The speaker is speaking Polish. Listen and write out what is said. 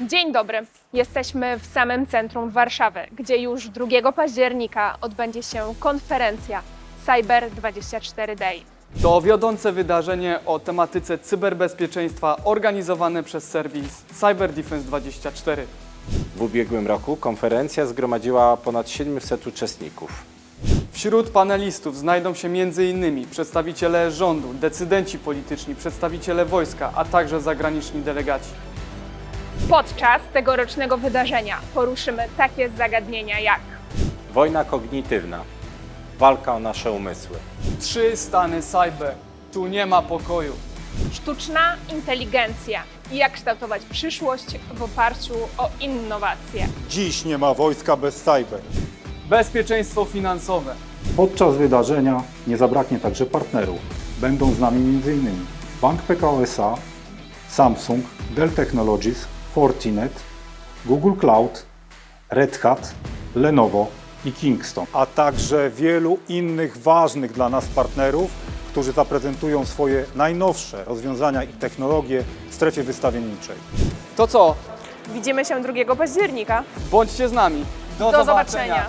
Dzień dobry. Jesteśmy w samym centrum Warszawy, gdzie już 2 października odbędzie się konferencja Cyber 24 Day. To wiodące wydarzenie o tematyce cyberbezpieczeństwa organizowane przez serwis Cyber Defense 24. W ubiegłym roku konferencja zgromadziła ponad 700 uczestników. Wśród panelistów znajdą się m.in. przedstawiciele rządu, decydenci polityczni, przedstawiciele wojska, a także zagraniczni delegaci. Podczas tegorocznego wydarzenia poruszymy takie zagadnienia jak Wojna kognitywna, walka o nasze umysły. Trzy stany cyber. Tu nie ma pokoju. sztuczna inteligencja i jak kształtować przyszłość w oparciu o innowacje. Dziś nie ma wojska bez cyber. Bezpieczeństwo finansowe. Podczas wydarzenia nie zabraknie także partnerów. Będą z nami m.in. Bank PKO SA, Samsung, Dell Technologies, Fortinet, Google Cloud, Red Hat, Lenovo i Kingston. a także wielu innych ważnych dla nas partnerów, którzy zaprezentują swoje najnowsze rozwiązania i technologie w strefie wystawienniczej. To co? Widzimy się 2 października. Bądźcie z nami. Do zobaczenia.